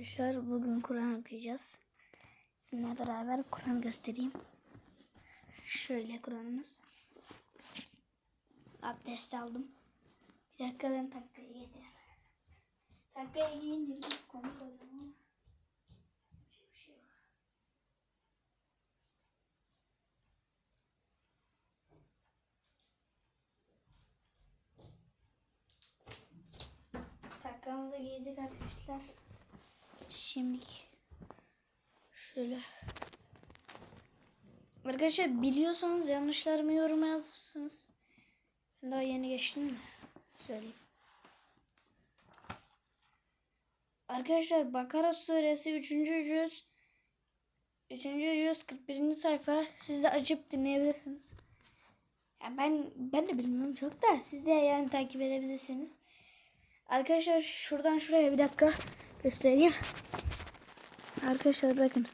Arkadaşlar bugün Kur'an okuyacağız. Sizinle beraber Kur'an göstereyim. Şöyle Kur'an'ımız. Abdest aldım. Bir dakika ben takkayı getireyim. Takkayı giyince bir şey yok. Takkamızı giydik arkadaşlar. Şimdi şöyle. Arkadaşlar biliyorsanız yanlışlarımı yoruma yazırsınız. Daha yeni geçtim de söyleyeyim. Arkadaşlar Bakara suresi 3. cüz 3. cüz 41. sayfa siz de açıp dinleyebilirsiniz. Ya ben ben de bilmiyorum çok da siz de yani takip edebilirsiniz. Arkadaşlar şuradan şuraya bir dakika göstereyim. Arkadaşlar bakın.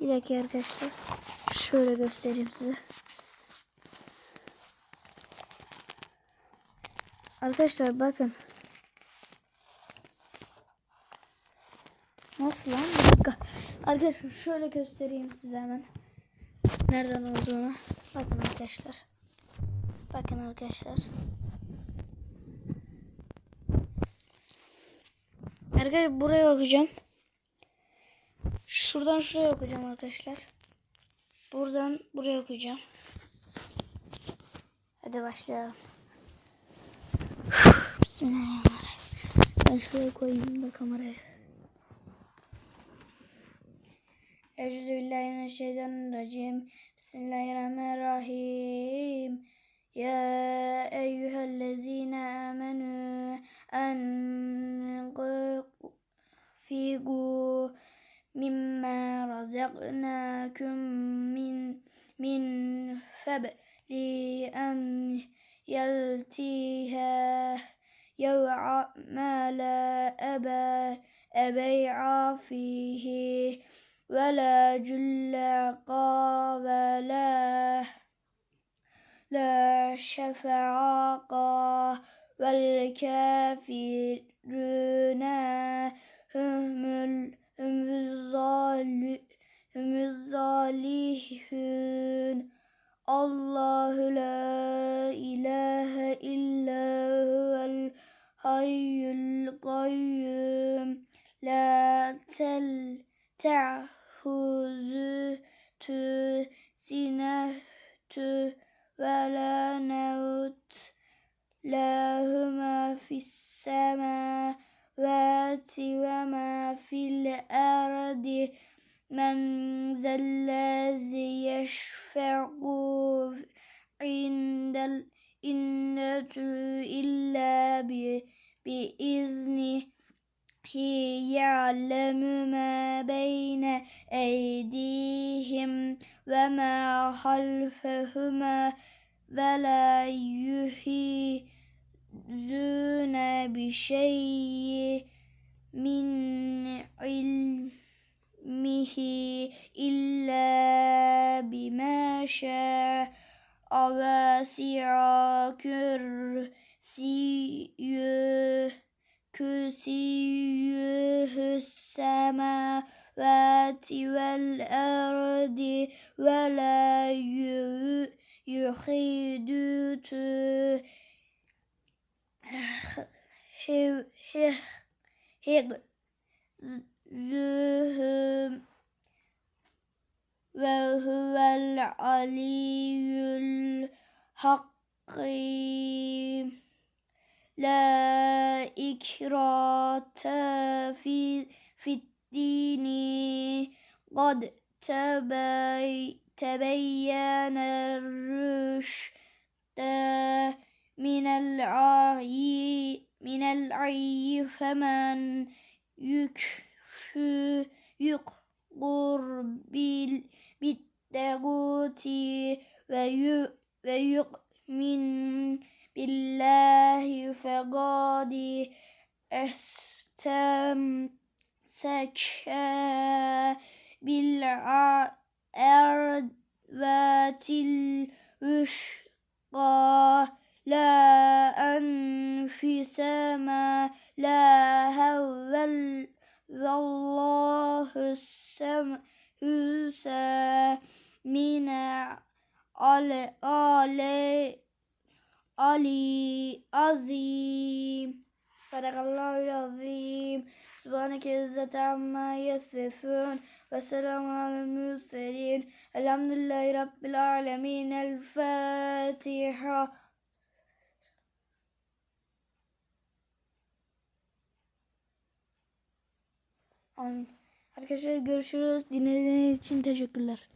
Bir dakika arkadaşlar. Şöyle göstereyim size. Arkadaşlar bakın. Nasıl lan? Bir dakika. Arkadaşlar şöyle göstereyim size hemen. Nereden olduğunu. Bakın arkadaşlar. Bakın arkadaşlar. Arkadaşlar buraya okuyacağım. Şuradan şuraya okuyacağım arkadaşlar. Buradan buraya okuyacağım. Hadi başlayalım. Bismillahirrahmanirrahim. Ben şuraya koyayım da kamerayı. Euzubillahimineşşeytanirracim. Bismillahirrahmanirrahim. رزقناكم من من قبل أن يلتيها يوم لا أبا أبيع فيه ولا جلقا ولا لا شفعاقا والكافرون هم ال- هم الظال- هم الظالمون الله لا إله إلا هو الحي القيوم لا تل تأخذه سنة ولا نوت له ما في السماوات وما في الأرض من ذا الذي يشفع عند عنده إلا ب- بإذنه يعلم ما بين أيديهم وما خلفهما ولا يحيطون بشيء من mihi illa bima şa avasi'a kürsiyü kürsiyühü semavati vel erdi ve la yuhidütü hiv hiv hiv حفظهم وهو العلي الحكيم. لا إكراه في في الدين. قد تبي تبين الرشد من العي من العي فمن يكفر hadi estemsek e, bil ervetil rüşka la enfiseme la hevvel vallahu semhüse mine ale aleyh Ali Azim Sadakallahu azim Subhaneke izzete amma yasifun Ve selamun alel mürselin Elhamdülillahi Rabbil alemin El Fatiha Amin. Arkadaşlar görüşürüz. Dinlediğiniz için teşekkürler.